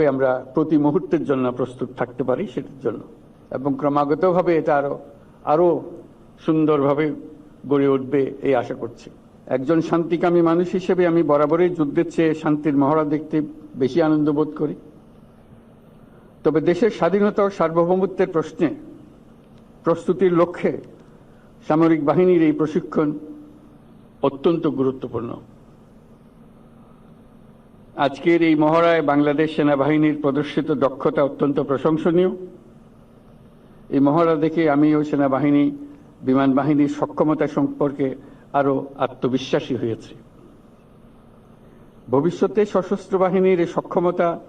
আমরা প্রতি মুহূর্তের জন্য প্রস্তুত থাকতে পারি সেটার জন্য। এবং ক্রমাগতভাবে এটা আরও আরও সুন্দরভাবে গড়ে উঠবে এই আশা করছি। একজন শান্তিকামী মানুষ হিসেবে আমি বরাবরই যুদ্ধের চেয়ে শান্তির মহড়া দেখতে বেশি আনন্দ বোধ করি। তবে দেশের স্বাধীনতা ও সার্বভৌমত্বের প্রশ্নে প্রস্তুতির লক্ষ্যে সামরিক বাহিনীর এই প্রশিক্ষণ অত্যন্ত গুরুত্বপূর্ণ। আজকের এই মহড়ায় বাংলাদেশ সেনাবাহিনীর প্রদর্শিত দক্ষতা অত্যন্ত প্রশংসনীয়। এই মহড়া দেখে আমি আমিও সেনাবাহিনী, বিমান বাহিনীর সক্ষমতা সম্পর্কে আরও আত্মবিশ্বাসী হয়েছি। ভবিষ্যতে সশস্ত্র বাহিনীর এই সক্ষমতা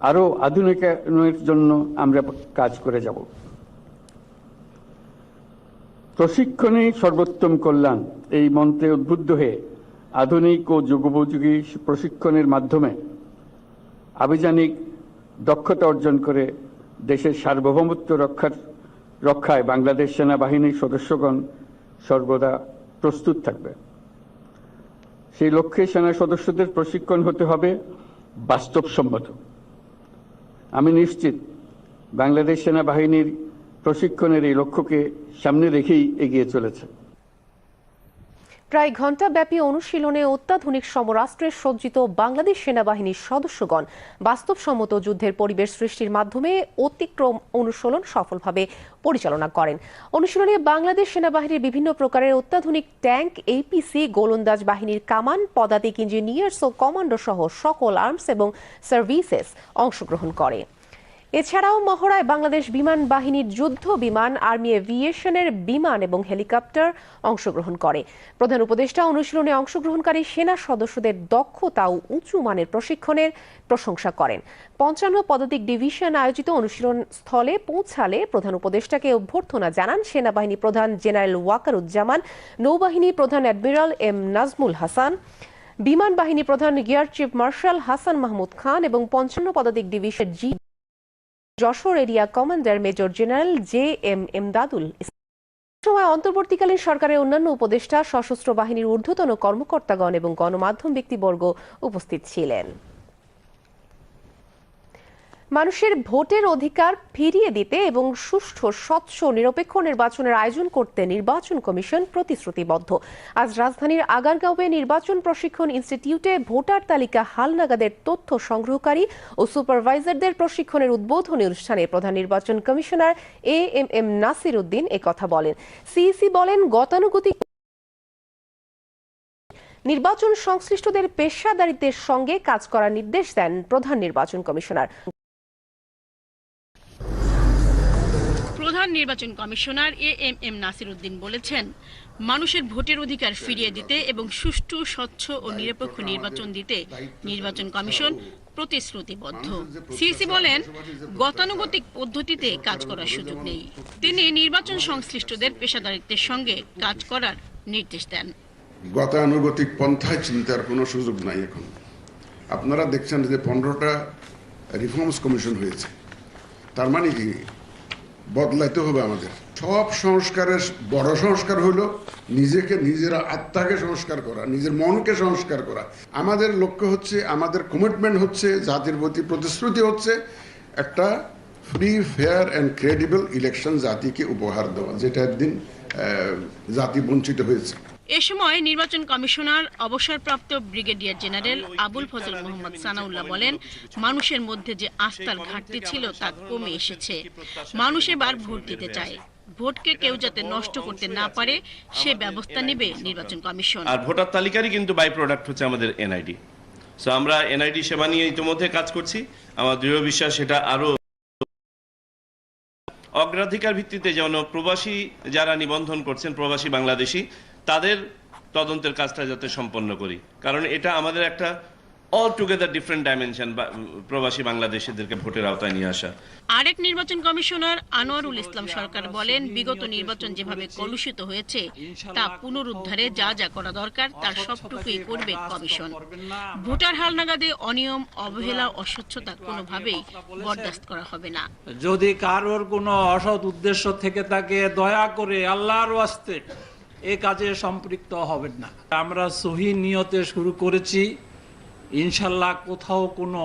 আরও আধুনিকায়নের জন্য আমরা কাজ করে যাব। প্রশিক্ষণে সর্বোত্তম কল্যাণ, এই মন্ত্রে উদ্বুদ্ধ হয়ে আধুনিক ও যুগোপযোগী প্রশিক্ষণের মাধ্যমে আভিযানিক দক্ষতা অর্জন করে দেশের সার্বভৌমত্ব রক্ষার, রক্ষায় বাংলাদেশ সেনাবাহিনীর সদস্যগণ সর্বদা প্রস্তুত থাকবে। সেই লক্ষ্যে সেনা সদস্যদের প্রশিক্ষণ হতে হবে বাস্তবসম্মত। আমি নিশ্চিত বাংলাদেশ সেনাবাহিনীর প্রশিক্ষণের এই লক্ষ্যকে সামনে রেখেই এগিয়ে চলেছে। প্রায় ঘণ্টাব্যাপী অনুশীলনে অত্যাধুনিক সমরাষ্ট্রের সজ্জিত বাংলাদেশ সেনাবাহিনীর সদস্যগণ বাস্তবসম্মত যুদ্ধের পরিবেশ সৃষ্টির মাধ্যমে অতিক্রম অনুশীলন সফলভাবে পরিচালনা করেন। অনুশীলনে বাংলাদেশ সেনাবাহিনীর বিভিন্ন প্রকারের অত্যাধুনিক ট্যাঙ্ক এপিসি গোলন্দাজ বাহিনীর কামান, পদাতিক ইঞ্জিনিয়ার্স ও কমান্ডো সহ সকল আর্মস এবং সার্ভিসেস অংশগ্রহণ করে। এছাড়াও মহড়ায় বাংলাদেশ বিমান বাহিনীর যুদ্ধ বিমান, আর্মি এভিয়েশনের বিমান এবং হেলিকপ্টার অংশগ্রহণ করে। প্রধান উপদেষ্টা অনুশীলনে অংশগ্রহণকারী সেনা সদস্যদের দক্ষতা ও উঁচু মানের প্রশিক্ষণের প্রশংসা করেন। পঞ্চান্ন পদাতিক ডিভিশন আয়োজিত অনুশীলন স্থলে পৌঁছালে প্রধান উপদেষ্টাকে অভ্যর্থনা জানান সেনাবাহিনী প্রধান জেনারেল ওয়াকারুজ্জামান, নৌবাহিনী প্রধান অ্যাডমিরাল এম নাজমুল হাসান, বিমান বাহিনী প্রধান air chief marshal Hasan Mahmud Khan এবং পঞ্চান্ন পদাতিক division G Jashore area commander major general J M Emdadul Dadul সময় অন্তর্বর্তীকালীন সরকারের অন্যান্য উপদেষ্টা সশস্ত্র বাহিনীর ঊর্ধ্বতন কর্মকর্তাগণ এবং গণমাধ্যম ব্যক্তিবর্গ উপস্থিত ছিলেন। মানুষের ভোটের অধিকার ফিরিয়ে দিতে এবং সুষ্ঠু, স্বচ্ছ, নিরপেক্ষ নির্বাচনের আয়োজন করতে নির্বাচন কমিশন প্রতিশ্রুতিবদ্ধ। আজ রাজধানীর আগারগাঁওয়ে নির্বাচন প্রশিক্ষণ ইনস্টিটিউটে ভোটার তালিকা হালনাগাদের তথ্য সংগ্রহকারী ও সুপারভাইজারদের প্রশিক্ষণের উদ্বোধনী অনুষ্ঠানে প্রধান নির্বাচন commissioner A M M Nasir Uddin একথা বলেন। সিইসি বলেন, গতানুগতিক নির্বাচন সংশ্লিষ্টদের পেশাদারিত্বের সঙ্গে কাজ করার নির্দেশ দেন প্রধান নির্বাচন কমিশনার। প্রধান নির্বাচন commissioner A M M Nasir Uddin বলেছেন, মানুষের ভোটের অধিকার ফিরিয়ে দিতে এবং সুষ্ঠু, স্বচ্ছ ও নিরপেক্ষ নির্বাচন দিতে নির্বাচন কমিশন প্রতিশ্রুতিবদ্ধ। সিসি বলেন, গতানুগতিক পদ্ধতিতে কাজ করার সুযোগ নেই। তিনি নির্বাচন সংশ্লিষ্টদের পেশাদারিত্বের সঙ্গে কাজ করার নির্দেশ দেন। গতানুগতিক পন্থায় চিন্তার কোনো সুযোগ নাই এখন। আপনারা দেখছেন যে পনেরোটা রিফর্মস কমিশন হয়েছে। তার মানে কি? বদলাইতে হবে আমাদের। সব সংস্কারের বড় সংস্কার হলো নিজেকে নিজের আত্মাকে সংস্কার করা, নিজের মনকে সংস্কার করা। আমাদের লক্ষ্য হচ্ছে, আমাদের কমিটমেন্ট হচ্ছে, জাতির প্রতি প্রতিশ্রুতি হচ্ছে একটা free fair and credible election জাতিকে উপহার দেওয়া, যেটা একদিন জাতি বঞ্চিত হয়েছে। এ সময় নির্বাচন কমিশনার অবসরপ্রাপ্ত ব্রিগেডিয়ার জেনারেল আবুল ফজল মোহাম্মদ সানাউল্লাহ বলেন মানুষের মধ্যে যে আস্থার ঘাটতি ছিল তা কমে এসেছে। মানুষ এবার ভোট দিতে চায়। ভোটকে কেউ যাতে নষ্ট করতে না পারে সে ব্যবস্থা নেবে নির্বাচন কমিশন। আর ভোটার তালিকারই কিন্তু বাই প্রোডাক্ট হচ্ছে আমাদের এনআইডি সো আমরা এনআইডি সেবা নিয়ে ইতিমধ্যে কাজ করছি। আমার দৃঢ় বিশ্বাস সেটা আরও অগ্রাধিকার ভিত্তিতে যেন প্রবাসী যারা নিবন্ধন করছেন প্রবাসী বাংলাদেশি তাদের তদন্তের কাজটা যাতে সম্পন্ন করি। কারণ এটা আমাদের একটা অল টুগেদার ডিফারেন্ট ডাইমেনশন প্রবাসী বাংলাদেশিদেরকে ভোটের আওতায় নিয়ে আসা। আরেক নির্বাচন কমিশনার আনোয়ারুল ইসলাম সরকার বলেন বিগত নির্বাচন যেভাবে কলুষিত হয়েছে তা পুনরুদ্ধারে যা যা করা দরকার তার সবটুকুই করবে কমিশন। ভোটার হালনাগাদে অনিয়ম অবহেলা অস্বচ্ছতা কোনোভাবেই বরদাস্ত করা হবে না। যদি কারোর কোনো অসৎ উদ্দেশ্য থেকে থাকে দয়া করে আল্লাহর ওয়াস্তে এ কাজে সম্পৃক্ত হবেন না। আমরা সহি নিয়তে শুরু করেছি। ইনশাল্লাহ কোথাও কোনো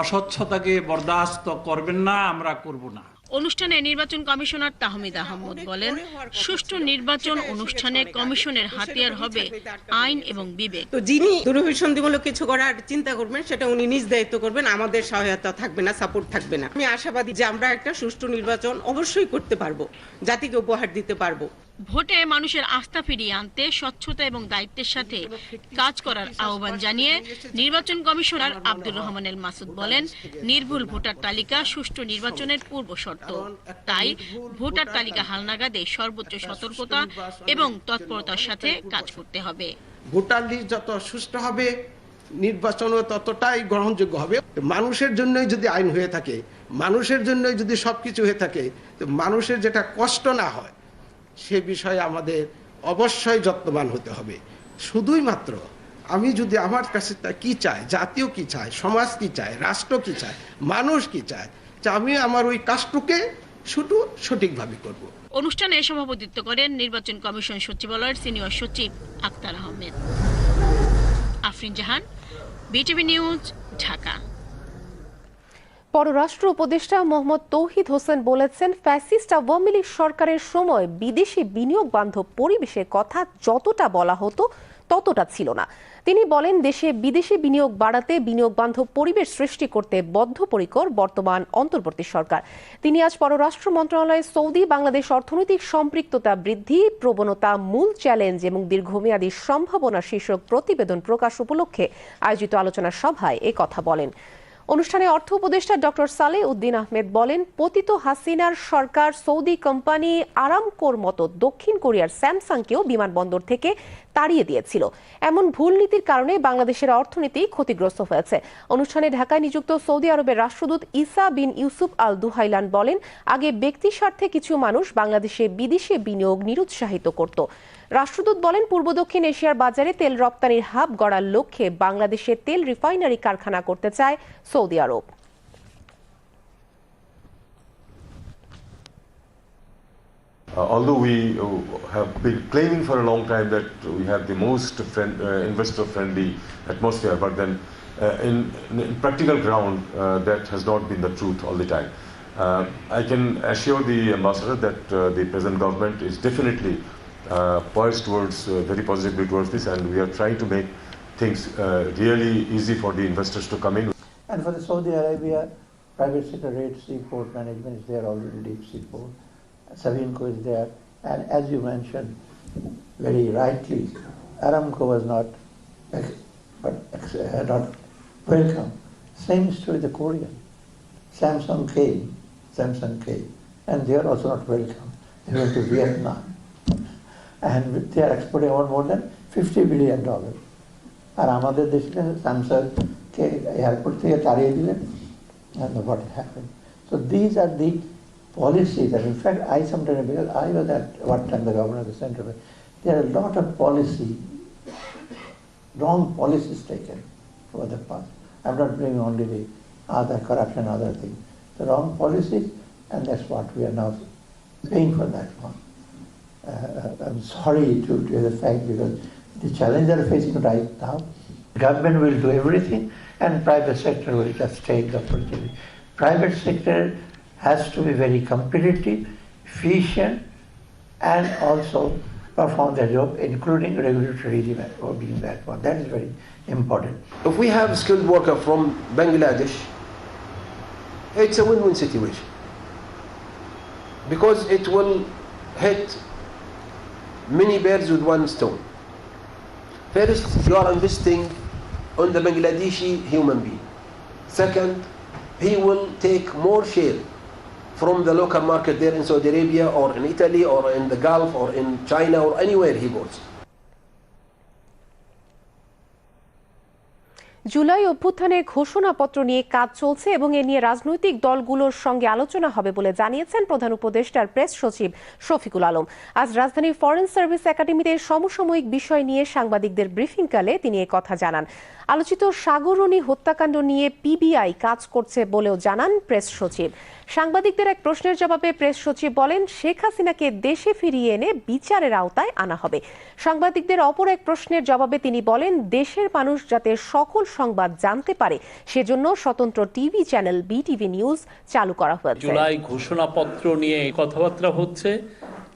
অস্বচ্ছতাকে বরদাস্ত করবেন না আমরা করব না। অনুষ্ঠানে নির্বাচন কমিশনার তাহমিদ আহমদ বলেন সুষ্ঠু নির্বাচন অনুষ্ঠানে কমিশনের হাতিয়ার হবে আইন এবং বিবেক। তো যিনি দুরভিসন্ধিমূলক কিছু করার চিন্তা করবেন সেটা উনি নিজ দায়িত্ব করবেন আমাদের সহায়তা থাকবে না সাপোর্ট থাকবে না। আমি আশাবাদী যে আমরা একটা সুষ্ঠু নির্বাচন অবশ্যই করতে পারব জাতিকে উপহার দিতে পারব। ভোটে মানুষের আস্থা ফিরিয়ে আনতে, স্বচ্ছতা এবং দায়িত্বের সাথে কাজ করার আহ্বান জানিয়ে নির্বাচন কমিশনার আব্দুর রহমান এল মাসুদ বলেন, নির্ভুল ভোটার তালিকা সুষ্ঠু নির্বাচনের পূর্ব শর্ত। তাই ভোটার তালিকা হালনাগাদে সর্বোচ্চ সতর্কতা এবং তৎপরতার সাথে কাজ করতে হবে। ভোটার লিস্ট যত সুষ্ঠু হবে, নির্বাচনও ততটাই গ্রহণযোগ্য হবে। মানুষের জন্যই যদি আইন হয়ে থাকে, মানুষের জন্যই যদি সবকিছু হয়ে থাকে, তো মানুষের যেটা কষ্ট না হয় সে বিষয়ে আমাদের অবশ্যই যত্নবান হতে হবে। শুধুই মাত্র আমি যদি আমার কাছে কি চাই, জাতীয় কি চায় সমাজ কি চায় রাষ্ট্র কি চায় মানুষ কি চায় যে আমি আমার ওই কাজটুকে শুধু সঠিকভাবে করব। অনুষ্ঠানে সভাপতিত্ব করেন নির্বাচন কমিশন সচিবালয়ের সিনিয়র সচিব Akhtar Ahmed. Afrin Jahan, BTV news, Dhaka. পররাষ্ট্র উপদেষ্টা মোহাম্মদ তৌহিদ হোসেন বলেছেন, ফ্যাসিস্ট আওয়ামী লীগ সরকারের সময় বিদেশি বিনিয়োগ বান্ধব পরিবেশের কথা যতটা বলা হতো ততটা ছিল না। তিনি বলেন, দেশে বিদেশি বিনিয়োগ বাড়াতে বিনিয়োগ বান্ধব পরিবেশ সৃষ্টি করতে বদ্ধপরিকর বর্তমান অন্তর্বর্তী সরকার। তিনি আজ পররাষ্ট্র মন্ত্রণালয়ে সৌদি, বাংলাদেশ অর্থনৈতিক সম্পৃক্ততা বৃদ্ধি, প্রবণতা মূল চ্যালেঞ্জ এবং দীর্ঘমেয়াদী সম্ভাবনা শীর্ষক প্রতিবেদন প্রকাশ উপলক্ষে আয়োজিত আলোচনা সভায় কথা বলেন। অনুষ্ঠানে অর্থ উপদেষ্টা ডক্টর সালে উদ্দিন আহমেদ বলেন, পতিত হাসিনার সরকার সৌদি কোম্পানি আরামকোর মতো দক্ষিণ কোরিয়ার স্যামসাংকেও বিমানবন্দর থেকে তাড়িয়ে দিয়েছিল। এমন ভুল নীতির কারণে বাংলাদেশের অর্থনীতি ক্ষতিগ্রস্ত হয়েছে। অনুষ্ঠানে ঢাকায় নিযুক্ত সৌদি আরবের রাষ্ট্রদূত ইসা বিন ইউসুফ আল দুহাইলান বলেন, আগে ব্যক্তি স্বার্থে কিছু মানুষ বাংলাদেশে বিদেশে বিনিয়োগ নিরুৎসাহিত করত। রাষ্ট্রদূত বলেন, পূর্ব দক্ষিণ এশিয়ার বাজারে তেল রপ্তানির হাব গড়ার লক্ষ্যে বাংলাদেশে তেল রিফাইনারি কারখানা করতে চায় Saudi Arab. Uh, although we uh, have been claiming for a long time that we have the most friend, uh, investor-friendly atmosphere, but then uh, in, in practical ground, uh, that has not been the truth all the time. Uh, I can assure the ambassador that the present government is definitely poised towards very positively towards this, and we are trying to make things really easy for the investors to come in. And for the Saudi Arabia, private sector Red Sea port management is there already, deep sea port. Savinco is there. And as you mentioned very rightly, Aramco was not, ex- but ex- uh, not welcome. Same is true with the Korean. Samsung came, Samsung came, and they are also not welcome. They went to Vietnam. And they are exporting about more than 50 billion dollars. আর আমাদের দেশে স্যামসাংকে airport থেকে তাড়িয়ে দিলেন and what happened. So these are that in fact, I sometimes, because I was at one time the governor of the central bank, there are a lot of policy, wrong policies taken over the past. I'm not blaming only the other corruption, other things. The wrong policies, and that's what we are now paying for that one. Uh, I'm sorry to, to the fact because the challenge they're facing right now, government will do everything and private sector will just take the opportunity. Private sector has to be very competitive, efficient, and also perform their job, including regulatory regime or being that one. That is very important. If we have skilled worker from Bangladesh, it's a win-win situation because it will hit many birds with one stone. First, you are investing on the Bangladeshi human being. Second, he will take more share from the local market there in Saudi Arabia or in Italy or in the Gulf or in China or anywhere he goes. July অভ্যুত্থানের ঘোষণাপত্র নিয়ে কাজ চলছে এবং এ নিয়ে রাজনৈতিক দলগুলোর সঙ্গে আলোচনা হবে বলে জানিয়েছেন প্রধান উপদেষ্টার প্রেস সচিব শফিকুল আলম। আজ রাজধানীর ফরেন সার্ভিস একাডেমিতে সমসাময়িক বিষয় নিয়ে সাংবাদিকদের ব্রিফিংকালে তিনি কথা জানান। আলোচিত সাগরণী হত্যাকাণ্ড নিয়ে পিবিআই কাজ করছে বলেও জানান প্রেস সচিব। সাংবাদিকদের এক প্রশ্নের জবাবে প্রেস সচিব বলেন, শেখ হাসিনাকে দেশে ফিরিয়ে এনে বিচারের আওতায় আনা হবে। সাংবাদিকদের অপর এক প্রশ্নের জবাবে তিনি বলেন, দেশের মানুষ যাতে সকল সংবাদ জানতে পারে। সেজন্য স্বতন্ত্র টিভি চ্যানেল বিটিভি নিউজ চালু করা হয়েছে। জুলাই ঘোষণাপত্র নিয়ে কথাবার্তা হচ্ছে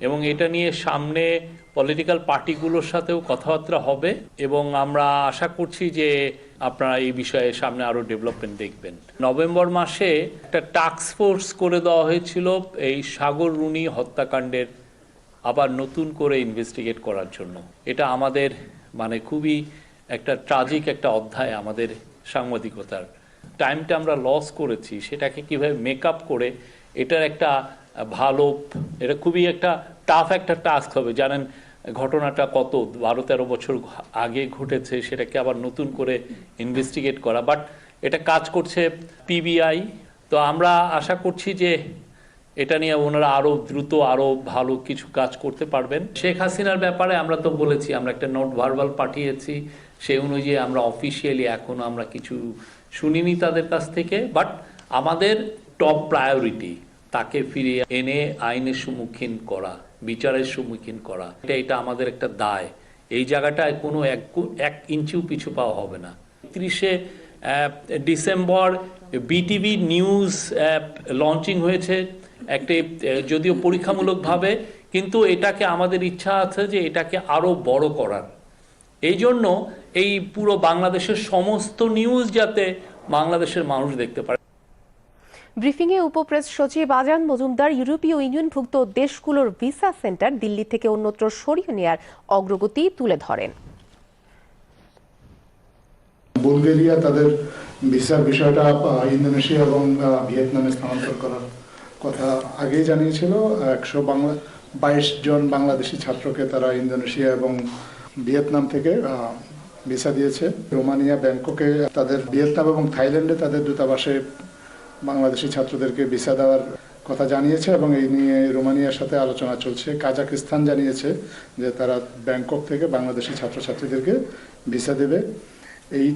এবং এটা নিয়ে সামনে পলিটিক্যাল পার্টিগুলোর সাথেও কথাবার্তা হবে এবং আমরা আশা করছি যে আপনারা এই বিষয়ে সামনে আরও ডেভেলপমেন্ট দেখবেন। নভেম্বর মাসে একটা টাস্ক ফোর্স করে দেওয়া হয়েছিল এই সাগর রুনি হত্যাকাণ্ডের আবার নতুন করে ইনভেস্টিগেট করার জন্য। এটা আমাদের মানে খুবই একটা ট্রাজিক একটা অধ্যায় আমাদের সাংবাদিকতার। টাইমটা আমরা লস করেছি, সেটাকে কীভাবে মেকআপ করে, এটার একটা ভালো, এটা খুবই একটা টাফ একটা টাস্ক হবে। জানেন, ঘটনাটা কত বারো তেরো বছর আগে ঘটেছে, সেটাকে আবার নতুন করে ইনভেস্টিগেট করা। বাট এটা কাজ করছে পিবিআই তো আমরা আশা করছি যে এটা নিয়ে ওনারা আরও দ্রুত আরও ভালো কিছু কাজ করতে পারবেন। শেখ হাসিনার ব্যাপারে আমরা তো বলেছি, আমরা একটা নোট ভার্বাল পাঠিয়েছি। সেই অনুযায়ী আমরা অফিসিয়ালি এখনও আমরা কিছু শুনিনি তাদের কাছ থেকে বাট আমাদের টপ প্রায়োরিটি তাকে ফিরিয়ে এনে আইনের সম্মুখীন করা, বিচারের সম্মুখীন করা, এটা এটা আমাদের একটা দায়। এই জায়গাটায় কোনো এক এক ইঞ্চিও পিছু পাওয়া হবে না। তিরিশে December BTV news app launching হয়েছে, একটি, যদিও পরীক্ষামূলকভাবে, কিন্তু এটাকে আমাদের ইচ্ছা আছে যে এটাকে আরও বড় করার। এই জন্য এই পুরো বাংলাদেশের সমস্ত নিউজ যাতে বাংলাদেশের মানুষ দেখতে পারে। ব্রিফিংয়ে উপপ্রেস সচিব আজান মজুমদার ইউরোপীয় ইউনিয়নভুক্ত দেশগুলোর ভিসা সেন্টার দিল্লি থেকে অন্যত্র সরিয়ে নেয়ার অগ্রগতি তুলে ধরেন। বুলগেরিয়া তাদের ভিসার বিষয়টা ইন্দোনেশিয়া এবং ভিয়েতনামে স্থানান্তর করার কথা আগেই জানিয়েছিল। একশো বাংলা বাইশ জন বাংলাদেশি ছাত্রকে তারা ইন্দোনেশিয়া এবং ভিয়েতনাম থেকে ভিসা দিয়েছে। রোমানিয়া, ব্যাংককে তাদের ভিয়েতনাম এবং থাইল্যান্ডে তাদের দূতাবাসে বাংলাদেশি ছাত্রদেরকে ভিসা দেওয়ার কথা জানিয়েছে এবং এই নিয়ে রোমানিয়ার সাথে আলোচনা চলছে। কাজাকিস্তান জানিয়েছে যে তারা ব্যাংকক থেকে বাংলাদেশি ছাত্রছাত্রীদেরকে ভিসা দেবে। এই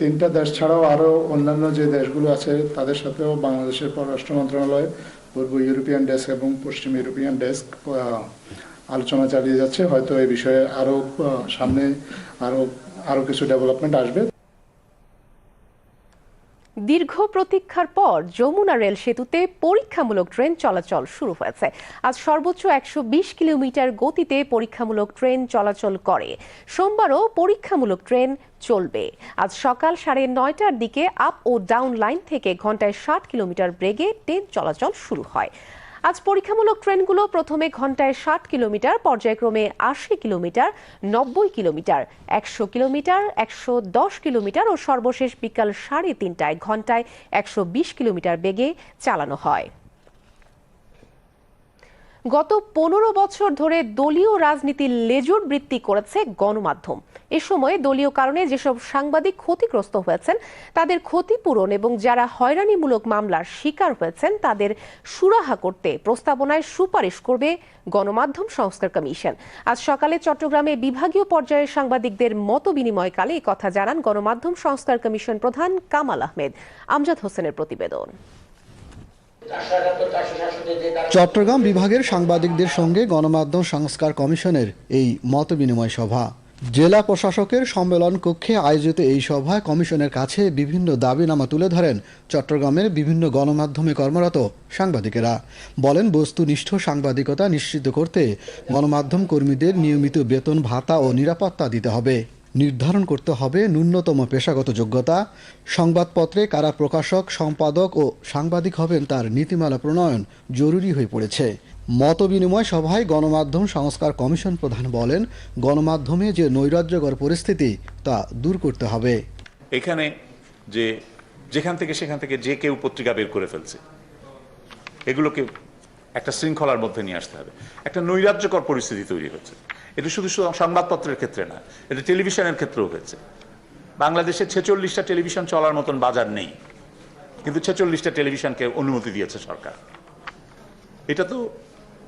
তিনটা দেশ ছাড়াও আরও অন্যান্য যে দেশগুলো আছে, তাদের সাথেও বাংলাদেশের পররাষ্ট্র মন্ত্রণালয়, পূর্ব ইউরোপিয়ান ডেস্ক এবং পশ্চিম ইউরোপিয়ান ডেস্ক আলোচনা চালিয়ে যাচ্ছে, হয়তো এই বিষয়ে আরও সামনে আরও আরও কিছু ডেভেলপমেন্ট আসবে। দীর্ঘ প্রতীক্ষার পর যমুনা রেল সেতুতে পরীক্ষামূলক ট্রেন চলাচল শুরু হয়েছে। আজ সর্বোচ্চ একশো বিশ কিলোমিটার গতিতে পরীক্ষামূলক ট্রেন চলাচল করে। সোমবারও পরীক্ষামূলক ট্রেন চলবে। আজ সকাল সাড়ে নয়টার দিকে আপ ও ডাউন লাইন থেকে ঘন্টায় ষাট কিলোমিটার ব্রেগে ট্রেন চলাচল শুরু হয়। আজ পরীক্ষামূলক ট্রেনগুলো প্রথমে ঘন্টায় ষাট কিলোমিটার, পর্যায়ক্রমে আশি কিলোমিটার, নব্বই কিলোমিটার, একশো কিলোমিটার, একশো দশ কিলোমিটার ও সর্বশেষ বিকাল সাড়ে তিনটায় ঘন্টায় একশো বিশ কিলোমিটার বেগে চালানো হয়। গত পনেরো বছর ধরে দলীয় রাজনীতির লেজুর বৃত্তি করেছে গণমাধ্যম। এ সময় দলীয় কারণে যেসব সাংবাদিক ক্ষতিগ্রস্ত হয়েছেন, তাদের ক্ষতিপূরণ এবং যারা হয়রানিমূলক মামলার শিকার হয়েছেন, তাদের সুরাহা করতে প্রস্তাবনায় সুপারিশ করবে গণমাধ্যম সংস্কার কমিশন। আজ সকালে চট্টগ্রামে বিভাগীয় পর্যায়ের সাংবাদিকদের মত বিনিময়কালে কথা জানান গণমাধ্যম সংস্কার কমিশন প্রধান কামাল আহমেদ। আমজাদ হোসেনের প্রতিবেদন। চট্টগ্রাম বিভাগের সাংবাদিকদের সঙ্গে গণমাধ্যম সংস্কার কমিশনের এই মত বিনিময় সভা। জেলা প্রশাসকের সম্মেলন কক্ষে আয়োজিত এই সভায় কমিশনের কাছে বিভিন্ন দাবিনামা তুলে ধরেন চট্টগ্রামের বিভিন্ন গণমাধ্যমে কর্মরত সাংবাদিকেরা। বলেন, বস্তুনিষ্ঠ সাংবাদিকতা নিশ্চিত করতে গণমাধ্যম কর্মীদের নিয়মিত বেতন, ভাতা ও নিরাপত্তা দিতে হবে। নির্ধারণ করতে হবে ন্যূনতম পেশাগত যোগ্যতা। সংবাদপত্রে কারা প্রকাশক, সম্পাদক ও সাংবাদিক হবেন তার নীতিমালা প্রণয়ন জরুরি হয়ে পড়েছে। মত বিনিময় সভায় গণমাধ্যম সংস্কার কমিশন প্রধান বলেন, গণমাধ্যমে যে নৈরাজ্যকর পরিস্থিতি, তা দূর করতে হবে। এখানে যে, যেখান থেকে সেখান থেকে যে কেউ পত্রিকা বের করে ফেলছে, এগুলোকে একটা শৃঙ্খলার মধ্যে নিয়ে আসতে হবে। একটা নৈরাজ্যকর পরিস্থিতি তৈরি হচ্ছে। এটা শুধু শুধু সংবাদপত্রের ক্ষেত্রে না, এটা টেলিভিশনের ক্ষেত্রেও হয়েছে। বাংলাদেশে ছেচল্লিশটা টেলিভিশন চলার মতন বাজার নেই, কিন্তু ছেচল্লিশটা টেলিভিশনকে অনুমতি দিয়েছে সরকার। এটা তো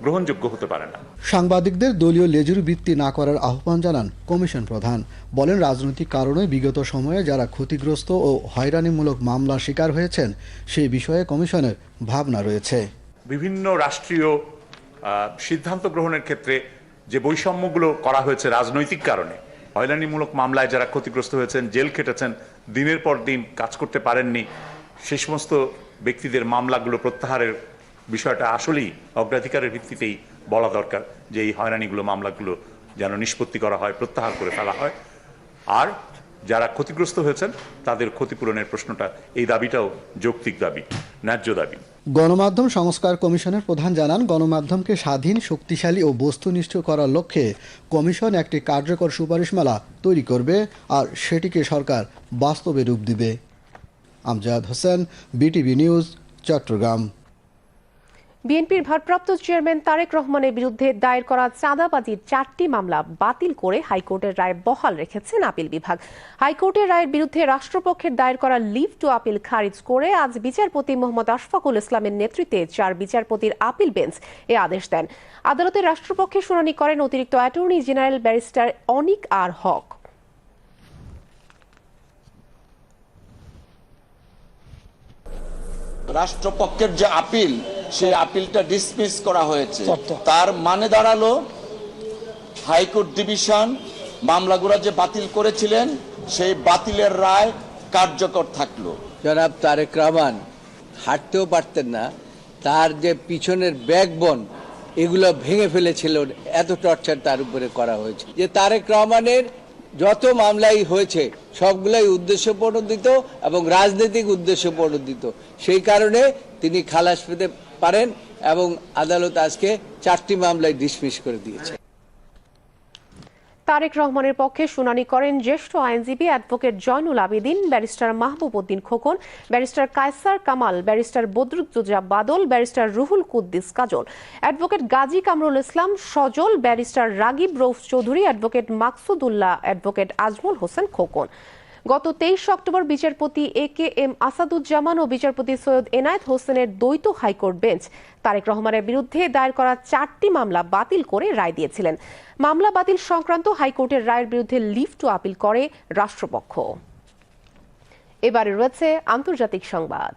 গ্রহণযোগ্য হতে পারে না। সাংবাদিকদের দলীয় লেজুর বৃত্তি না করার আহ্বান জানান কমিশন প্রধান। বলেন রাজনৈতিক কারণে বিগত সময়ে যারা ক্ষতিগ্রস্ত ও হয়রানিমূলক মামলার শিকার হয়েছেন সেই বিষয়ে কমিশনের ভাবনা রয়েছে। বিভিন্ন রাষ্ট্রীয় সিদ্ধান্ত গ্রহণের ক্ষেত্রে যে বৈষম্যগুলো করা হয়েছে রাজনৈতিক কারণে হয়রানিমূলক মামলায় যারা ক্ষতিগ্রস্ত হয়েছেন জেল খেটেছেন দিনের পর দিন কাজ করতে পারেননি সে সমস্ত ব্যক্তিদের মামলাগুলো প্রত্যাহারের বিষয়টা আসলেই অগ্রাধিকারের ভিত্তিতেই বলা দরকার যে এই হয়রানিগুলো, মামলাগুলো যেন নিষ্পত্তি করা হয়, প্রত্যাহার করে ফেলা হয়। আর যারা ক্ষতিগ্রস্ত হয়েছেন, তাদের ক্ষতিপূরণের প্রশ্নটা, এই দাবিটাও যৌক্তিক দাবি, ন্যায্য দাবি। গণমাধ্যম সংস্কার কমিশনের প্রধান জানান, গণমাধ্যমকে স্বাধীন, শক্তিশালী ও বস্তুনিষ্ঠ করার লক্ষ্যে কমিশন একটি কার্যকর সুপারিশমালা তৈরি করবে আর সেটিকে সরকার বাস্তবে রূপ দিবে। Amjad Hossain, BTV news, Chattogram. বিএনপির ভারপ্রাপ্ত চেয়ারম্যান তারেক রহমানের বিরুদ্ধে দায়ের করা চাঁদাবাজির চারটি মামলা বাতিল করে হাইকোর্টের রায় বহাল রেখেছেন আপিল বিভাগ। হাইকোর্টের রায়ের বিরুদ্ধে রাষ্ট্রপক্ষের দায়ের করা লিভ টু আপিল খারিজ করে আজ বিচারপতি মোহাম্মদ আশফাকুল ইসলামের নেতৃত্বে চার বিচারপতির আপিল বেঞ্চ এ আদেশ দেন। আদালতে রাষ্ট্রপক্ষে শুনানি করেন অতিরিক্ত attorney general barrister Anik R Haque. রাষ্ট্রপক্ষের যে আপিল সেই আপিলটা ডিসমিস করা হয়েছে। তার মানে দাঁড়াল হাইকোর্ট ডিভিশন মামলাগুলো যে বাতিল করেছিলেন সেই বাতিলের রায় কার্যকর থাকল। জনাব তারেক রহমান হাঁটতেও পারতেন না। তার যে পিছনের ব্যাকবন এগুলো ভেঙে ফেলেছিল। এত টর্চার তার উপরে করা হয়েছে। যে তারেক রহমানের যত মামলাই হয়েছে সবগুলাই উদ্দেশ্য প্রণোদিত এবং রাজনৈতিক উদ্দেশ্য প্রণোদিত সেই কারণে তিনি খালাস পেতে পারেন এবং আদালত আজকে চারটি মামলায় ডিসমিস করে দিয়েছে। তারেক রহমানের পক্ষে শুনানি করেন জ্যেষ্ঠ আইনজীবী advocate Joynul Abedin, barrister Mahbub Uddin Khokon, barrister Kaiser Kamal, barrister Badruddoza Badal, barrister Ruhul Kuddus Kajal. Advocate Gazi Kamrul Islam, Sajal, barrister Ragib Rouf Chowdhury, advocate Maksudullah, advocate Ajmal Hossain Khokon. গত তেইশ October বিচারপতি এ K M Asaduzzaman ও বিচারপতি সৈয়দ এনায়েত হোসেনের দ্বৈত high court bench. Tarique রহমানের বিরুদ্ধে দায়ের করা চারটি মামলা বাতিল করে রায় দিয়েছিলেন। মামলা বাতিল সংক্রান্ত হাইকোর্টের রায়ের বিরুদ্ধে লিভ টু আপিল করে রাষ্ট্রপক্ষ। এবারে রয়েছে আন্তর্জাতিক সংবাদ।